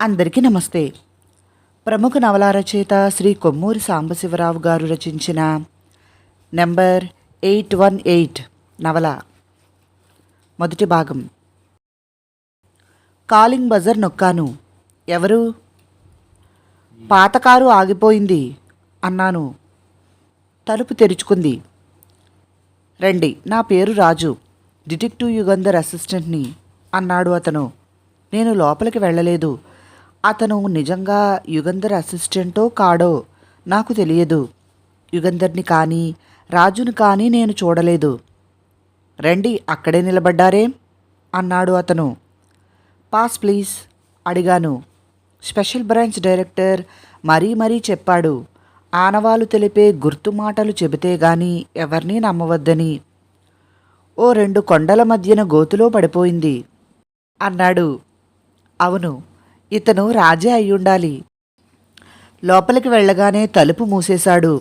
అందరికీ నమస్తే. ప్రముఖ నవల రచయిత శ్రీ కొమ్మూరి సాంబశివరావు గారు రచించిన నెంబర్ ఎయిట్ వన్ ఎయిట్ నవల. మొదటి భాగం. కాలింగ్ బజర్ నొక్కాను. ఎవరు? పాత కారు ఆగిపోయింది అన్నాను. తలుపు తెరుచుకుంది. రండి నా పేరు రాజు. డిటెక్టివ్ యుగంధర్ అసిస్టెంట్ని అన్నాడు అతను. నేను లోపలికి వెళ్ళలేదు. అతను నిజంగా యుగంధర్ అసిస్టెంటో కాడో నాకు తెలియదు. యుగంధర్ని కానీ రాజుని కానీ నేను చూడలేదు. రండి అక్కడే నిలబడ్డారేం? అన్నాడు అతను. పాస్ ప్లీజ్ అడిగాను. స్పెషల్ బ్రాంచ్ డైరెక్టర్ మరీ మరీ చెప్పాడు. ఆనవాలు తెలిపే గుర్తు మాటలు చెబితే గాని ఎవరినీ నమ్మవద్దని. ఓ రెండు కొండల మధ్యన గోతులో పడిపోయింది అన్నాడు. అవును ఇతను రాజే అయ్యుండాలి. లోపలికి వెళ్ళగానే తలుపు మూసేశాడు.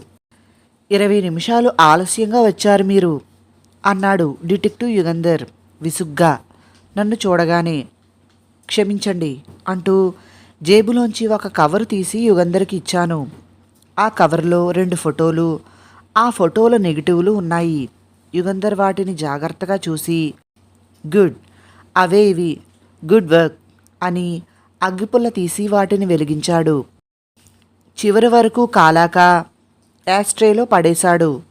ఇరవై నిమిషాలు ఆలస్యంగా వచ్చారు మీరు అన్నాడు డిటెక్టివ్ యుగంధర్ విసుగ్గా. నన్ను చూడగానే క్షమించండి అంటూ జేబులోంచి ఒక కవరు తీసి యుగంధర్కి ఇచ్చాను. ఆ కవర్లో రెండు ఫోటోలు ఆ ఫోటోల నెగిటివ్లు ఉన్నాయి. యుగంధర్ వాటిని జాగ్రత్తగా చూసి గుడ్ అవే ఇవి గుడ్ వర్క్ అని అగ్గిపుల్ల తీసి వాటిని వెలిగించాడు. చివరి వరకు కాలాక యాస్ట్రేలో పడేశాడు.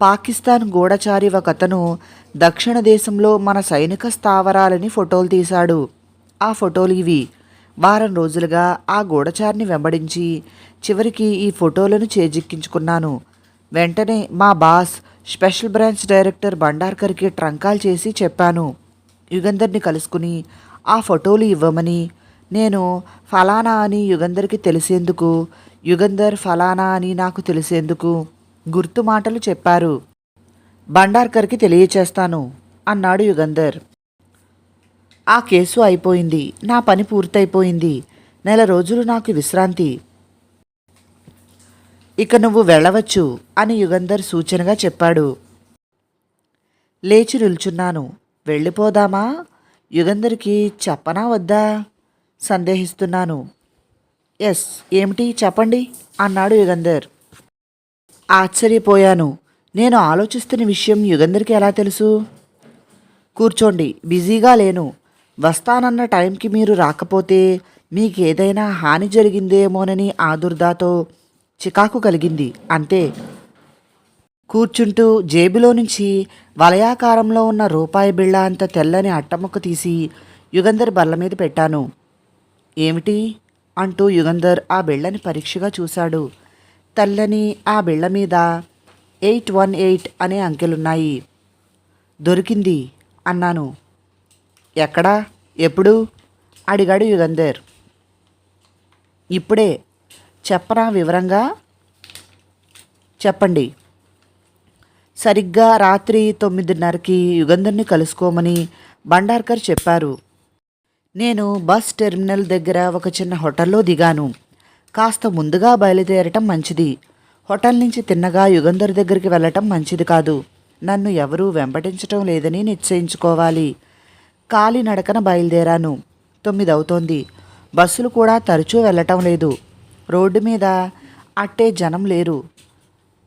పాకిస్తాన్ గూఢచారి ఒకతను దక్షిణ దేశంలో మన సైనిక స్థావరాలని ఫోటోలు తీశాడు. ఆ ఫోటోలు ఇవి. వారం రోజులుగా ఆ గూఢచారిని వెంబడించి చివరికి ఈ ఫోటోలను చేజిక్కించుకున్నాను. వెంటనే మా బాస్ స్పెషల్ బ్రాంచ్ డైరెక్టర్ బండార్కర్కి ట్రంకాల్ చేసి చెప్పాను. యుగంధర్ని కలుసుకుని ఆ ఫోటోలు ఇవ్వమని నేను ఫలానా అని యుగంధర్కి తెలిసేందుకు యుగంధర్ ఫలానా అని నాకు తెలిసేందుకు గుర్తు మాటలు చెప్పారు. బండార్కర్కి తెలియచేస్తాను అన్నాడు యుగంధర్. ఆ కేసు అయిపోయింది నా పని పూర్తయిపోయింది నెల రోజులు నాకు విశ్రాంతి. ఇక నువ్వు వెళ్ళవచ్చు అని యుగంధర్ సూచనగా చెప్పాడు. లేచి నిల్చున్నాను. వెళ్ళిపోదామా? యుగంధర్కి చెప్పనా వద్దా? సందేహిస్తున్నాను. ఎస్ ఏమిటి? చెప్పండి అన్నాడు యుగంధర్. ఆశ్చర్యపోయాను. నేను ఆలోచిస్తున్న విషయం యుగంధర్కి ఎలా తెలుసు? కూర్చోండి బిజీగా లేను. వస్తానన్న టైంకి మీరు రాకపోతే మీకు ఏదైనా హాని జరిగిందేమోనని ఆదుర్దాతో చికాకు కలిగింది. అంతే. కూర్చుంటూ జేబులో నుంచి వలయాకారంలో ఉన్న రూపాయి బిళ్ళ అంత తెల్లని అట్టముక్క తీసి యుగంధర్ బల్ల మీద పెట్టాను. ఏమిటి? అంటూ యుగంధర్ ఆ బిళ్ళని పరీక్షగా చూశాడు. తెల్లని ఆ బిళ్ళ మీద ఎయిట్ వన్ ఎయిట్ అనే అంకెలున్నాయి. దొరికింది అన్నాను. ఎక్కడా? ఎప్పుడు? అడిగాడు యుగంధర్. ఇప్పుడే. చెప్పరా వివరంగా? చెప్పండి. సరిగ్గా రాత్రి తొమ్మిదిన్నరకి యుగంధర్ని కలుసుకోమని భండార్కర్ చెప్పారు. నేను బస్ టెర్మినల్ దగ్గర ఒక చిన్న హోటల్లో దిగాను. కాస్త ముందుగా బయలుదేరటం మంచిది. హోటల్ నుంచి తిన్నగా యుగంధర్ దగ్గరికి వెళ్ళటం మంచిది కాదు. నన్ను ఎవరూ వెంబడించటం లేదని నిశ్చయించుకోవాలి. కాలినడకన బయలుదేరాను. తొమ్మిది అవుతోంది బస్సులు కూడా తరచూ వెళ్ళటం లేదు. రోడ్డు మీద అట్టే జనం లేరు.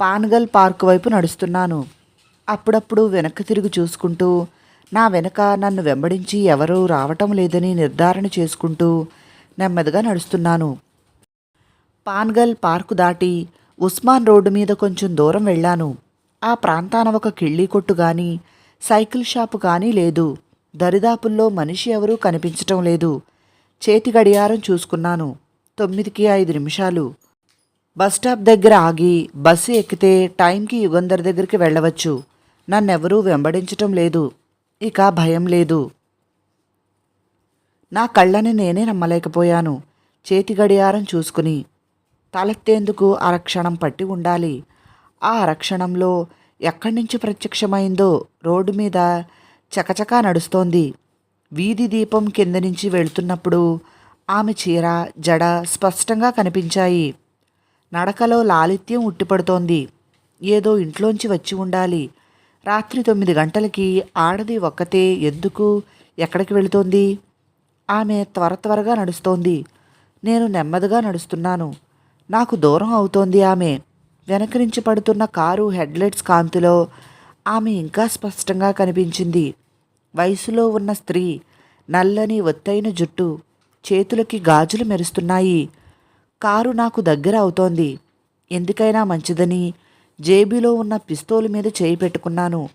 పాన్గల్ పార్క్ వైపు నడుస్తున్నాను. అప్పుడప్పుడు వెనక్కి తిరిగి చూసుకుంటూ నా వెనక నన్ను వెంబడించి ఎవరూ రావటం లేదని నిర్ధారణ చేసుకుంటూ నెమ్మదిగా నడుస్తున్నాను. పాన్గల్ పార్కు దాటి ఉస్మాన్ రోడ్డు మీద కొంచెం దూరం వెళ్ళాను. ఆ ప్రాంతాన ఒక కిళ్ళీ కొట్టు కానీ సైకిల్ షాపు కానీ లేదు. దరిదాపుల్లో మనిషి ఎవరూ కనిపించటం లేదు. చేతి గడియారం చూసుకున్నాను. తొమ్మిదికి ఐదు నిమిషాలు. బస్ స్టాప్ దగ్గర ఆగి బస్సు ఎక్కితే టైంకి యుగంధర్ దగ్గరికి వెళ్ళవచ్చు. నన్నెవరూ వెంబడించటం లేదు. ఇక భయం లేదు. నా కళ్ళని నేనే నమ్మలేకపోయాను. చేతి గడియారం చూసుకుని తలెత్తేందుకు అరక్షణం పట్టి ఉండాలి. ఆ అరక్షణంలో ఎక్కడి నుంచి ప్రత్యక్షమైందో రోడ్డు మీద చకచకా నడుస్తోంది. వీధి దీపం కింద నుంచి వెళుతున్నప్పుడు ఆమె చీర జడ స్పష్టంగా కనిపించాయి. నడకలో లాలిత్యం ఉట్టిపడుతోంది. ఏదో ఇంట్లోంచి వచ్చి ఉండాలి. రాత్రి తొమ్మిది గంటలకి ఆడది ఒక్కతే ఎందుకు? ఎక్కడికి వెళుతోంది? ఆమె త్వర త్వరగా నడుస్తోంది. నేను నెమ్మదిగా నడుస్తున్నాను. నాకు దూరం అవుతోంది ఆమె. వెనక నుంచి పడుతున్న కారు హెడ్లైట్స్ కాంతిలో ఆమె ఇంకా స్పష్టంగా కనిపించింది. వయసులో ఉన్న స్త్రీ నల్లని ఒత్తైన జుట్టు చేతులకి గాజులు మెరుస్తున్నాయి. కారు నాకు దగ్గర అవుతోంది. ఎందుకైనా మంచిదని జేబీలో ఉన్న పిస్తోలు మీద చేయి పెట్టుకున్నాను.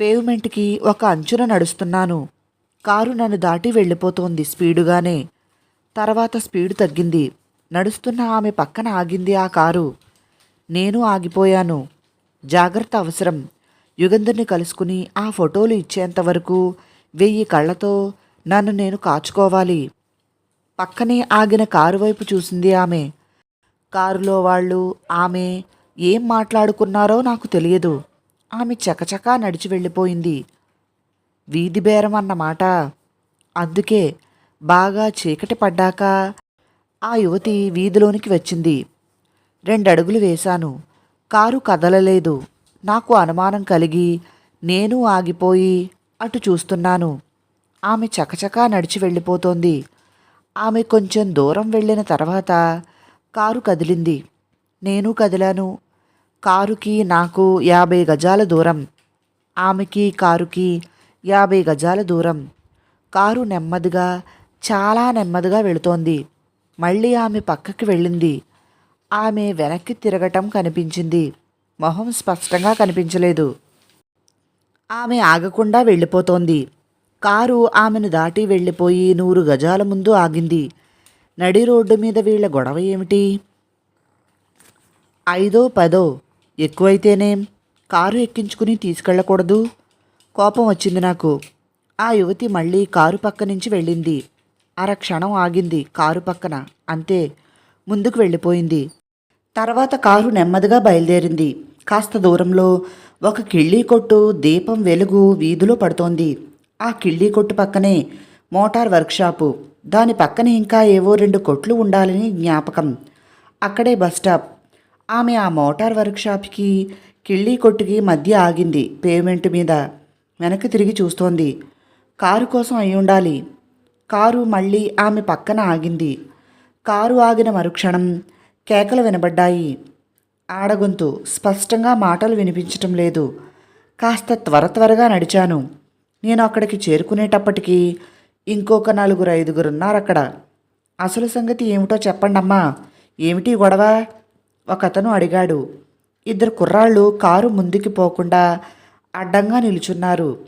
పేవ్మెంట్కి ఒక అంచున నడుస్తున్నాను. కారు నన్ను దాటి వెళ్ళిపోతోంది స్పీడుగానే. తర్వాత స్పీడు తగ్గింది. నడుస్తున్న ఆమె పక్కన ఆగింది ఆ కారు. నేను ఆగిపోయాను. జాగ్రత్త అవసరం. యుగంధర్ని కలుసుకుని ఆ ఫోటోలు ఇచ్చేంత వరకు వెయ్యి కళ్ళతో నన్ను నేను కాచుకోవాలి. పక్కనే ఆగిన కారు వైపు చూసింది ఆమె. కారులో వాళ్ళు ఆమె ఏం మాట్లాడుకున్నారో నాకు తెలియదు. ఆమె చకచకా నడిచి వెళ్ళిపోయింది. వీధి బేరం అన్నమాట అందుకే బాగా చీకటి పడ్డాక ఆ యువతి వీధిలోనికి వచ్చింది. రెండడుగులు వేశాను. కారు కదలలేదు. నాకు అనుమానం కలిగి నేను ఆగిపోయి అటు చూస్తున్నాను. ఆమె చకచకా నడిచి వెళ్ళిపోతోంది. ఆమె కొంచెం దూరం వెళ్ళిన తర్వాత కారు కదిలింది. నేను కదిలాను. కారుకి నాకు యాభై గజాల దూరం. ఆమెకి కారుకి యాభై గజాల దూరం. కారు నెమ్మదిగా చాలా నెమ్మదిగా వెళుతోంది. మళ్ళీ ఆమె పక్కకి వెళ్ళింది. ఆమె వెనక్కి తిరగటం కనిపించింది. మొహం స్పష్టంగా కనిపించలేదు. ఆమె ఆగకుండా వెళ్ళిపోతోంది. కారు ఆమెను దాటి వెళ్ళిపోయి నూరు గజాల ముందు ఆగింది. నడి రోడ్డు మీద వీళ్ళ గొడవ ఏమిటి? ఐదో పదో ఎక్కువైతేనేం కారు ఎక్కించుకుని తీసుకెళ్ళకూడదు. కోపం వచ్చింది నాకు. ఆ యువతి మళ్ళీ కారు పక్క నుంచి వెళ్ళింది. అర క్షణం ఆగింది కారు పక్కన. అంతే ముందుకు వెళ్ళిపోయింది. తర్వాత కారు నెమ్మదిగా బయలుదేరింది. కాస్త దూరంలో ఒక కిళ్ళీ కొట్టు దీపం వెలుగు వీధిలో పడుతోంది. ఆ కిళ్ళీ కొట్టు పక్కనే మోటార్ వర్క్షాపు దాని పక్కనే ఇంకా ఏవో రెండు కొట్లు ఉండాలని జ్ఞాపకం. అక్కడే బస్ స్టాప్. ఆమె ఆ మోటార్ వర్క్షాప్కి కిళ్ళీ కొట్టుకి మధ్య ఆగింది పేమెంట్ మీద. వెనక్కి తిరిగి చూస్తోంది. కారు కోసం అయి ఉండాలి. కారు మళ్ళీ ఆమె పక్కన ఆగింది. కారు ఆగిన మరుక్షణం కేకలు వినబడ్డాయి. ఆడగొంతు స్పష్టంగా మాటలు వినిపించటం లేదు. కాస్త త్వర త్వరగా నడిచాను. నేను అక్కడికి చేరుకునేటప్పటికీ ఇంకొక నలుగురు ఐదుగురు ఉన్నారు అక్కడ అసలు సంగతి ఏమిటో చెప్పండమ్మా. ఏమిటి గొడవ? ఒకతను అడిగాడు ఇద్దరు కుర్రాళ్ళు కారు ముందుకి పోకుండా అడ్డంగా నిలుచున్నారు.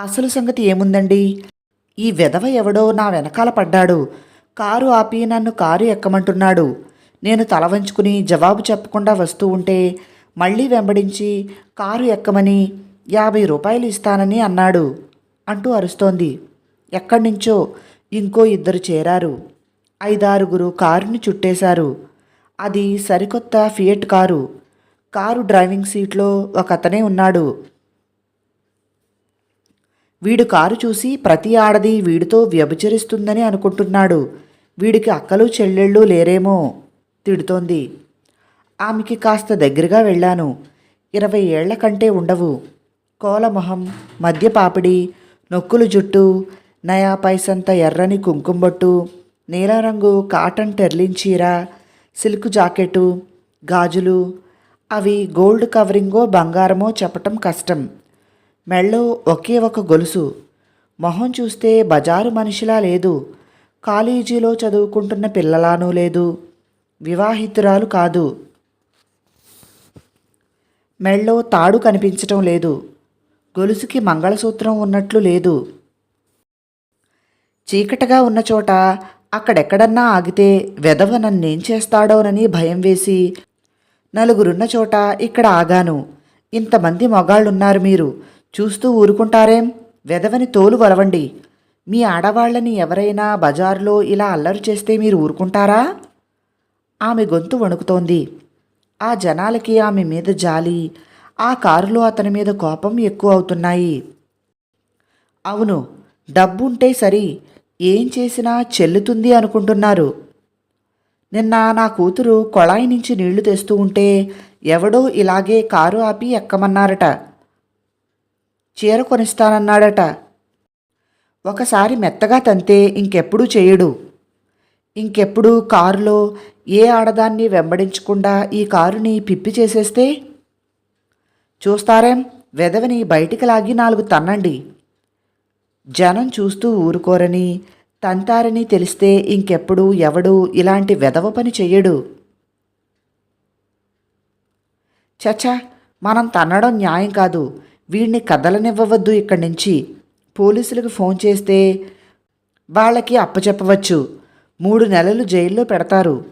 అసలు సంగతి ఏముందండి? ఈ విధవ ఎవడో నా వెనకాల పడ్డాడు. కారు ఆపి నన్ను కారు ఎక్కమంటున్నాడు. నేను తల వంచుకుని జవాబు చెప్పకుండా వస్తూ ఉంటే మళ్ళీ వెంబడించి కారు ఎక్కమని యాభై రూపాయలు ఇస్తానని అన్నాడు అంటూ అరుస్తోంది. ఎక్కడి నుంచో ఇంకో ఇద్దరు చేరారు. ఐదారుగురు కారుని చుట్టేశారు. అది సరికొత్త ఫియట్ కారు. కారు డ్రైవింగ్ సీట్లో ఒక అతనే ఉన్నాడు. వీడు కారు చూసి ప్రతి ఆడది వీడితో వ్యభిచరిస్తుందని అనుకుంటున్నాడు. వీడికి అక్కలు చెల్లెళ్ళు లేరేమో తిడుతోంది. ఆమెకి కాస్త దగ్గరగా వెళ్ళాను. ఇరవై ఏళ్ళ కంటే ఉండవు. కోలమొహం మద్యపాపిడి నొక్కులు జుట్టు నయా పైసంత ఎర్రని కుంకుమబొట్టు నీలరంగు కాటన్ టెర్లించీర సిల్క్ జాకెటు గాజులు అవి గోల్డ్ కవరింగో బంగారమో చెప్పటం కష్టం. మెళ్ళో ఒకే ఒక గొలుసు. మొహం చూస్తే బజారు మనిషిలా లేదు. కాలేజీలో చదువుకుంటున్న పిల్లలానూ లేదు. వివాహితురాలు కాదు. మెళ్ళో తాడు కనిపించటం లేదు. గొలుసుకి మంగళసూత్రం ఉన్నట్లు లేదు. చీకటగా ఉన్న చోట అక్కడెక్కడన్నా ఆగితే వెధవ నన్నేం చేస్తాడోనని భయం వేసి నలుగురున్న చోట ఇక్కడ ఆగాను. ఇంతమంది మొగాళ్ళున్నారు మీరు. చూస్తూ ఊరుకుంటారేం? వెధవని తోలు వలవండి. మీ ఆడవాళ్ళని ఎవరైనా బజారులో ఇలా అల్లరి చేస్తే మీరు ఊరుకుంటారా? ఆమె గొంతు వణుకుతోంది. ఆ జనాలకి ఆమె మీద జాలి ఆ కారులో అతని మీద కోపం ఎక్కువ అవుతున్నాయి. అవును డబ్బుంటే సరి. ఏం చేసినా చెల్లుతుంది అనుకుంటున్నారు. నిన్న నా కూతురు కొళాయి నుంచి నీళ్ళు తెస్తూ ఉంటే ఎవడో ఇలాగే కారు ఆపి ఎక్కమన్నారట. చీర కొనిస్తానన్నాడట. ఒకసారి మెత్తగా తంతే ఇంకెప్పుడూ చేయడు. ఇంకెప్పుడు కారులో ఏ ఆడదాన్ని వెంబడించకుండా ఈ కారుని పిప్పి చేసేస్తే? చూస్తారేం? వెదవని బయటికి లాగి నాలుగు తన్నండి. జనం చూస్తూ ఊరుకోరని తంతారని తెలిస్తే ఇంకెప్పుడు ఎవడు ఇలాంటి వెదవ పని చెయ్యడు. చచ్చా మనం తన్నడం న్యాయం కాదు. వీడిని కదలనివ్వవద్దు ఇక్కడి నుంచి. పోలీసులకు ఫోన్ చేస్తే వాళ్ళకి అప్పచెప్పవచ్చు. మూడు నెలలు జైల్లో పెడతారు.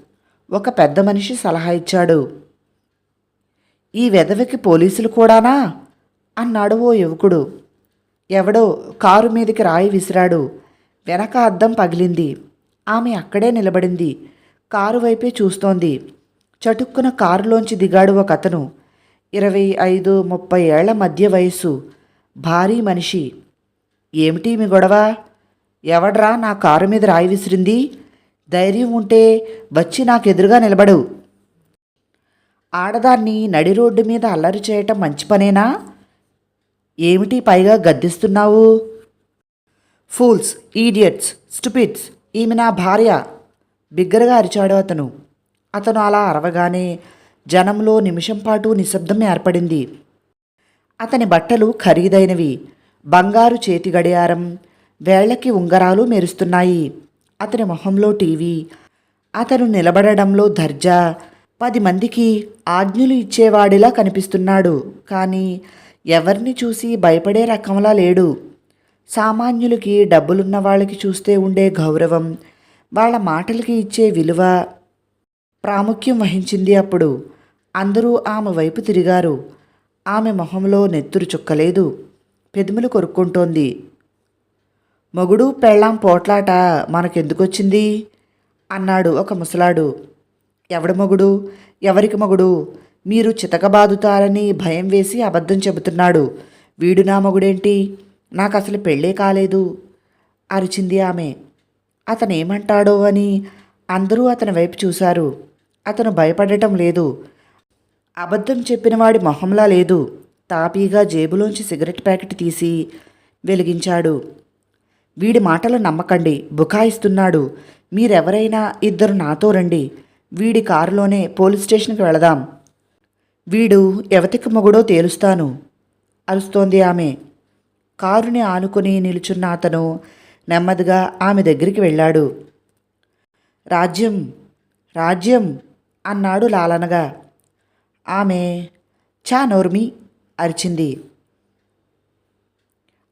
ఒక పెద్ద మనిషి సలహా ఇచ్చాడు. ఈ వెదవికి పోలీసులు కూడానా? అన్నాడు ఓ యువకుడు. ఎవడో కారు మీదకి రాయి విసిరాడు. వెనక అద్దం పగిలింది. ఆమె అక్కడే నిలబడింది. కారు వైపే చూస్తోంది. చటుక్కున కారులోంచి దిగాడు ఒక అతను ఇరవై ఐదు ముప్పై ఏళ్ళ మధ్య వయస్సు. భారీ మనిషి. ఏమిటి మీ గొడవ? ఎవడ్రా నా కారు మీద రాయి విసిరింది? ధైర్యం ఉంటే వచ్చి నాకెదురుగా నిలబడు. ఆడదాన్ని నడి రోడ్డు మీద అల్లరి చేయటం మంచి పనేనా? ఏమిటి పైగా గద్దిస్తున్నావు? ఫూల్స్ ఈడియట్స్ స్టూపిడ్స్ ఈమె నా భార్య. బిగ్గరగా అరిచాడు అతను. అతను అలా అరవగానే జనంలో నిమిషం పాటు నిశ్శబ్దం ఏర్పడింది. అతని బట్టలు ఖరీదైనవి. బంగారు చేతి గడియారం వేళ్ళకి ఉంగరాలు మెరుస్తున్నాయి. అతని మొహంలో టీవీ. అతను నిలబడడంలో దర్జా. పది మందికి ఆజ్ఞలు ఇచ్చేవాడిలా కనిపిస్తున్నాడు. కానీ ఎవరిని చూసి భయపడే రకంలా లేడు. సామాన్యులకి డబ్బులున్న వాళ్ళకి చూస్తే ఉండే గౌరవం వాళ్ళ మాటలకి ఇచ్చే విలువ ప్రాముఖ్యం వహించింది అప్పుడు. అందరూ ఆమె వైపు తిరిగారు. ఆమె మొహంలో నెత్తురు చుక్కలేదు. పెదములు కొరుక్కుంటోంది. మొగుడు పెళ్ళాం పోట్లాట మనకెందుకొచ్చింది? అన్నాడు ఒక ముసలాడు. ఎవడు మొగుడు? ఎవరికి మొగుడు? మీరు చితకబాదుతారని భయం వేసి అబద్ధం చెబుతున్నాడు. వీడు నా మొగుడేంటి? నాకు అసలు పెళ్ళే కాలేదు. అరిచింది ఆమె. అతనేమంటాడో అని అందరూ అతని వైపు చూశారు. అతను భయపడటం లేదు. అబద్ధం చెప్పినవాడి మొహంలా లేదు. తాపీగా జేబులోంచి సిగరెట్ ప్యాకెట్ తీసి వెలిగించాడు. వీడి మాటలు నమ్మకండి. బుకాయిస్తున్నాడు. మీరెవరైనా ఇద్దరు నాతో రండి. వీడి కారులోనే పోలీస్ స్టేషన్కి వెళదాం. వీడు ఎవతికి మొగుడో తేలుస్తాను అరుస్తోంది ఆమె. కారుని ఆనుకుని నిలుచున్న అతను నెమ్మదిగా ఆమె దగ్గరికి వెళ్ళాడు. రాజ్యం రాజ్యం అన్నాడు లాలనగా. ఆమె చా నోర్మి అరిచింది.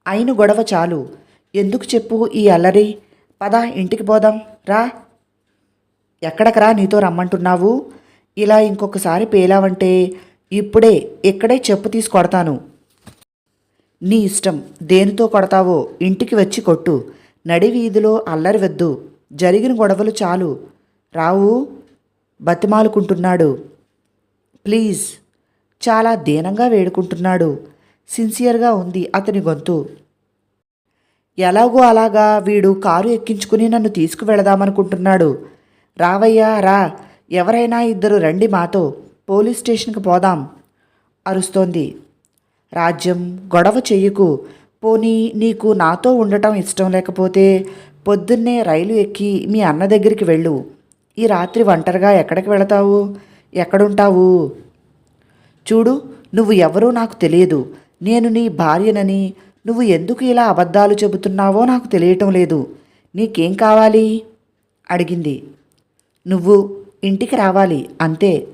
అయిన గొడవ చాలు. ఎందుకు చెప్పు ఈ అల్లరి? పద ఇంటికి పోదాం రా. ఎక్కడకరా నీతో రమ్మంటున్నావు? ఇలా ఇంకొకసారి పేలావంటే ఇప్పుడే ఇక్కడే చెప్పు తీసి కొడతాను. నీ ఇష్టం దేనితో కొడతావో ఇంటికి వచ్చి కొట్టు. నడి వీధిలో అల్లరి వద్దు. జరిగిన గొడవలు చాలు. రావు బతిమాలుకుంటున్నాడు. ప్లీజ్. చాలా దీనంగా వేడుకుంటున్నాడు. సిన్సియర్గా ఉంది అతని గొంతు. ఎలాగో అలాగా వీడు కారు ఎక్కించుకుని నన్ను తీసుకువెళదామనుకుంటున్నాడు. రావయ్యా రా. ఎవరైనా ఇద్దరు రండి మాతో పోలీస్ స్టేషన్కి పోదాం అరుస్తోంది. రాజ్యం గొడవ చెయ్యకు పోనీ నీకు నాతో ఉండటం ఇష్టం లేకపోతే పొద్దున్నే రైలు ఎక్కి మీ అన్న దగ్గరికి వెళ్ళు. ఈ రాత్రి ఒంటరిగా ఎక్కడికి వెళతావు? ఎక్కడుంటావు? చూడు నువ్వు ఎవరో నాకు తెలియదు. నేను నీ భార్యనని నువ్వు ఎందుకు ఇలా అబద్ధాలు చెబుతున్నావో నాకు తెలియటం లేదు. నీకేం కావాలి? అడిగింది. నువ్వు ఇంటికి రావాలి అంతే.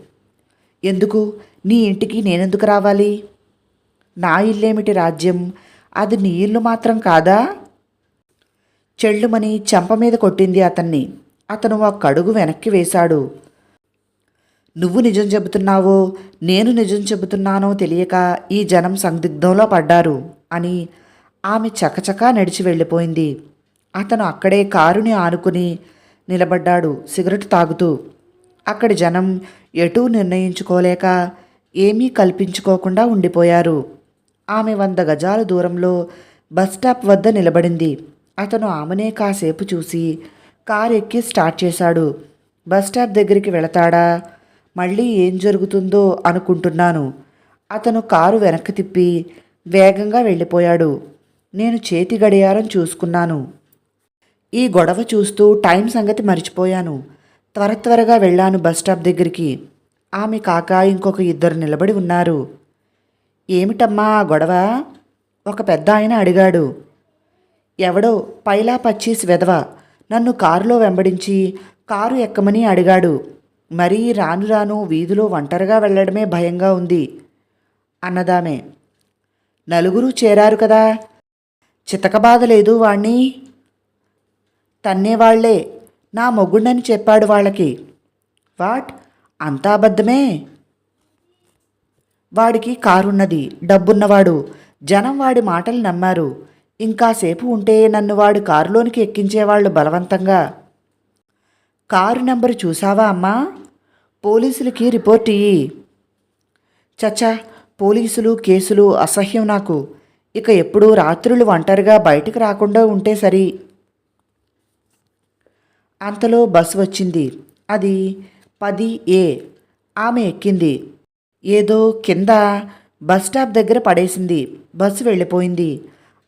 ఎందుకు? నీ ఇంటికి నేనెందుకు రావాలి? నా ఇల్లేమిటి రాజ్యం? అది నీ ఇల్లు మాత్రం కాదా? చెళ్ళుమని చెంప మీద కొట్టింది అతన్ని. అతను ఒక అడుగు వెనక్కి వేశాడు. నువ్వు నిజం చెబుతున్నావో నేను నిజం చెబుతున్నానో తెలియక ఈ జనం సందిగ్ధంలో పడ్డారు అని ఆమె చకచకా నడిచి వెళ్ళిపోయింది. అతను అక్కడే కారుని ఆనుకుని నిలబడ్డాడు సిగరెట్ తాగుతూ. అక్కడి జనం ఎటూ నిర్ణయించుకోలేక ఏమీ కల్పించుకోకుండా ఉండిపోయారు. ఆమె వంద గజాల దూరంలో బస్ స్టాప్ వద్ద నిలబడింది. అతను ఆమెనే కాసేపు చూసి కారు ఎక్కి స్టార్ట్ చేశాడు. బస్ స్టాప్ దగ్గరికి వెళతాడా? మళ్ళీ ఏం జరుగుతుందో అనుకుంటున్నాను. అతను కారు వెనక్కి తిప్పి వేగంగా వెళ్ళిపోయాడు. నేను చేతి గడియారం చూసుకున్నాను. ఈ గొడవ చూస్తూ టైం సంగతి మర్చిపోయాను. త్వర త్వరగా వెళ్ళాను బస్ స్టాప్ దగ్గరికి. ఆమె కాక ఇంకొక ఇద్దరు నిలబడి ఉన్నారు. ఏమిటమ్మా ఆ గొడవ? ఒక పెద్ద ఆయన అడిగాడు. ఎవడో? పైలా పచ్చీస్ వెధవ. నన్ను కారులో వెంబడించి కారు ఎక్కమని అడిగాడు. మరీ రాను రాను వీధిలో ఒంటరిగా వెళ్ళడమే భయంగా ఉంది అన్నదామే. నలుగురు చేరారు కదా? చితకబాధ లేదు వాణ్ణి? తన్నేవాళ్ళే. నా మొగుడని చెప్పాడు వాళ్ళకి. వాట్? అంతా అబద్ధమే? వాడికి కారున్నది డబ్బున్నవాడు. జనం వాడి మాటలు నమ్మారు. ఇంకాసేపు ఉంటే నన్ను వాడు కారులోనికి ఎక్కించేవాళ్ళు బలవంతంగా. కారు నెంబరు చూసావా అమ్మా? పోలీసులకి రిపోర్ట్ ఇయ్యి. చచ్చా పోలీసులు కేసులు అసహ్యం నాకు. ఇక ఎప్పుడూ రాత్రులు ఒంటరిగా బయటకు రాకుండా ఉంటే సరి. అంతలో బస్సు వచ్చింది. అది పది ఏ. ఆమె ఎక్కింది. ఏదో కింద బస్ స్టాప్ దగ్గర పడేసింది. బస్సు వెళ్ళిపోయింది.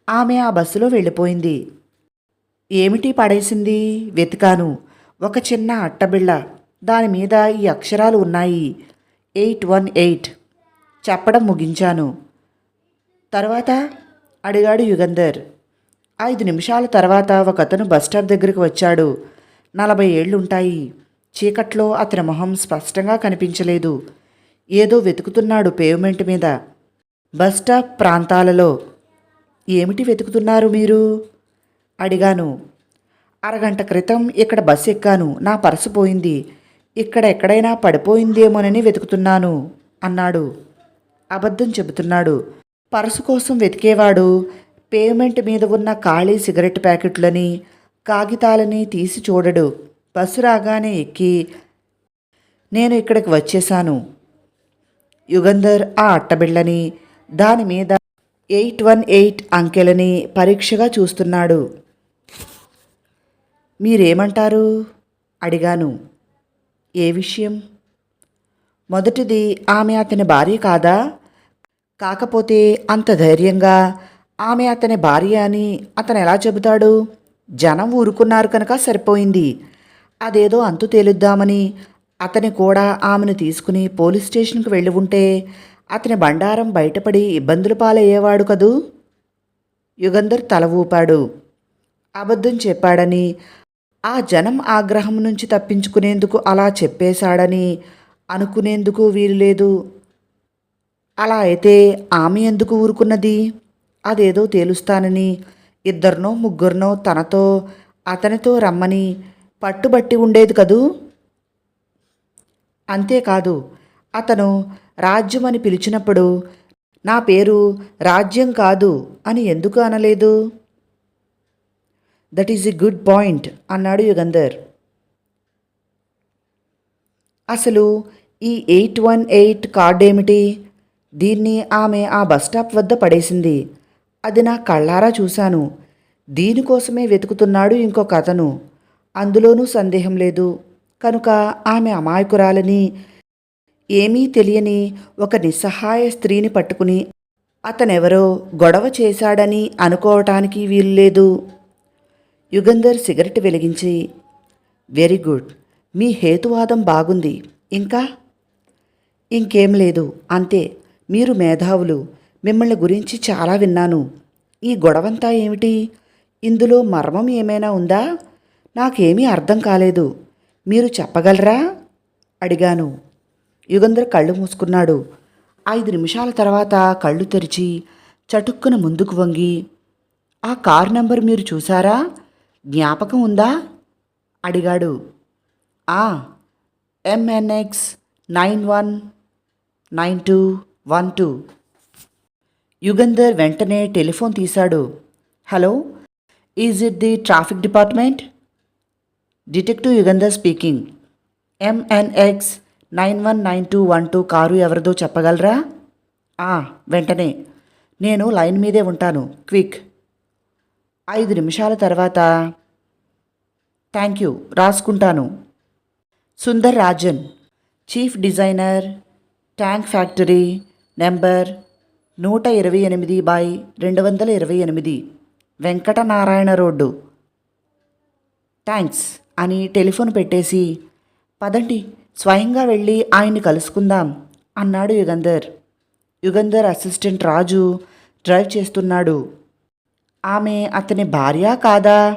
ఆమె ఆ బస్సులో వెళ్ళిపోయింది. ఏమిటి పడేసింది? వెతికాను. ఒక చిన్న అట్టబిళ్ళ. దాని మీద ఈ అక్షరాలు ఉన్నాయి. Eight one eight. చెప్పడం ముగించాను. తర్వాత అడిగాడు యుగంధర్. ఐదు నిమిషాల తర్వాత ఒక అతను బస్టాప్ దగ్గరికి వచ్చాడు. నలభై ఏళ్ళుంటాయి చీకట్లో అతని మొహం స్పష్టంగా కనిపించలేదు. ఏదో వెతుకుతున్నాడు పేవ్మెంట్ మీద. బస్టాప్ ప్రాంతాలలో. ఏమిటి వెతుకుతున్నారు మీరు? అడిగాను. అరగంట క్రితం ఇక్కడ బస్సు ఎక్కాను. నా పర్సు పోయింది. ఇక్కడ ఎక్కడైనా పడిపోయిందేమోనని వెతుకుతున్నాను అన్నాడు. అబద్ధం చెబుతున్నాడు. పర్సు కోసం వెతికేవాడు. పేమెంట్ మీద ఉన్న ఖాళీ సిగరెట్ ప్యాకెట్లని కాగితాలని తీసి చూడడు. బస్సు రాగానే ఎక్కి నేను ఇక్కడికి వచ్చేశాను. యుగంధర్ ఆ అట్టబిళ్ళని దాని మీద ఎయిట్ వన్ ఎయిట్ అంకెలని పరీక్షగా చూస్తున్నాడు. మీరేమంటారు? అడిగాను. ఏ విషయం? మొదటిది ఆమె అతని భార్య కాదా? కాకపోతే అంత ధైర్యంగా ఆమె అతని భార్య అని అతను ఎలా చెబుతాడు? జనం ఊరుకున్నారు కనుక సరిపోయింది. అదేదో అంతు తేలుద్దామని అతని కూడా ఆమెను తీసుకుని పోలీస్ స్టేషన్కి వెళ్ళి ఉంటే అతని బండారం బయటపడి ఇబ్బందుల పాలయ్యేవాడు కదూ? యుగంధర్ తల ఊపాడు. అబద్ధం చెప్పాడని ఆ జనం ఆగ్రహం నుంచి తప్పించుకునేందుకు అలా చెప్పేశాడని అనుకునేందుకు వీలు లేదు. అలా అయితే ఆమె ఎందుకు ఊరుకున్నది? అదేదో తేలుస్తానని ఇద్దరినో ముగ్గురినో తనతో అతనితో రమ్మని పట్టుబట్టి ఉండేది కదూ? అంతేకాదు అతను రాజ్యమని పిలిచినప్పుడు నా పేరు రాజ్యం కాదు అని ఎందుకు అనలేదు? That is a good point అన్నాడు యుగంధర్. అసలు ఈ ఎయిట్ వన్ ఎయిట్ కార్డు ఏమిటి? దీన్ని ఆమె ఆ బస్ స్టాప్ వద్ద పడేసింది. అది నా కళ్ళారా చూశాను. దీనికోసమే వెతుకుతున్నాడు ఇంకొక అతను అందులోనూ సందేహం లేదు. కనుక ఆమె అమాయకురాలని ఏమీ తెలియని ఒక నిస్సహాయ స్త్రీని పట్టుకుని అతనెవరో గొడవ చేశాడని అనుకోవటానికి వీల్లేదు యుగంధర్ సిగరెట్ వెలిగించి వెరీ గుడ్. మీ హేతువాదం బాగుంది. ఇంకా? ఇంకేం లేదు. అంతే. మీరు మేధావులు. మిమ్మల్ని గురించి చాలా విన్నాను. ఈ గొడవంతా ఏమిటి? ఇందులో మర్మం ఏమైనా ఉందా? నాకేమీ అర్థం కాలేదు. మీరు చెప్పగలరా? అడిగాను. యుగంధర్ కళ్ళు మూసుకున్నాడు. ఐదు నిమిషాల తర్వాత కళ్ళు తెరిచి చటుక్కున ముందుకు వంగి ఆ కార్ నంబర్ మీరు చూసారా జ్ఞాపకం ఉందా? అడిగాడు. ఆ MNX nine one nine two one two Yugandhar వెంటనే టెలిఫోన్ తీశాడు. Hello is it the traffic department? Detective Yugandhar speaking. MNX nine one nine two one two car ఎవరిదో చెప్పగలరా? ఆ, వెంటనే. నేను లైన్ మీదే ఉంటాను. క్విక్. ఐదు నిమిషాల తర్వాత. థ్యాంక్ యూ రాసుకుంటాను. Sundar Rajan chief designer tank factory number నూట ఇరవై ఎనిమిది బై రెండు వందల ఇరవై ఎనిమిది. వెంకటనారాయణ రోడ్డు. థ్యాంక్స్ అని టెలిఫోన్ పెట్టేసి పదండి స్వయంగా వెళ్ళి ఆయన్ని కలుసుకుందాం అన్నాడు యుగంధర్. యుగంధర్ అసిస్టెంట్ రాజు డ్రైవ్ చేస్తున్నాడు. ఆమె అతని భార్య కాదా?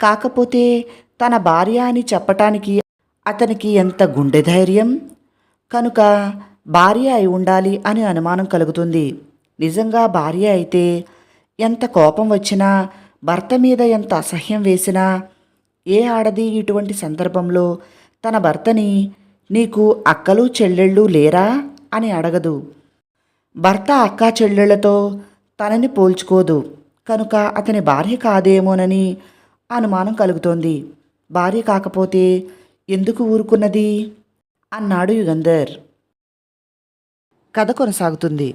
కాకపోతే తన భార్య అని చెప్పటానికి అతనికి ఎంత గుండె ధైర్యం? కనుక భార్య అయి ఉండాలి అని అనుమానం కలుగుతుంది. నిజంగా భార్య అయితే ఎంత కోపం వచ్చినా భర్త మీద ఎంత అసహ్యం వేసినా ఏ ఆడది ఇటువంటి సందర్భంలో తన భర్తని నీకు అక్కలు చెల్లెళ్ళు లేరా? అని అడగదు. భర్త అక్క చెల్లెళ్ళతో తనని పోల్చుకోదు. కనుక అతని భార్య కాదేమోనని అనుమానం కలుగుతోంది. భార్య కాకపోతే ఎందుకు ఊరుకున్నది? అన్నాడు యుగంధర్. కథ కొనసాగుతుంది.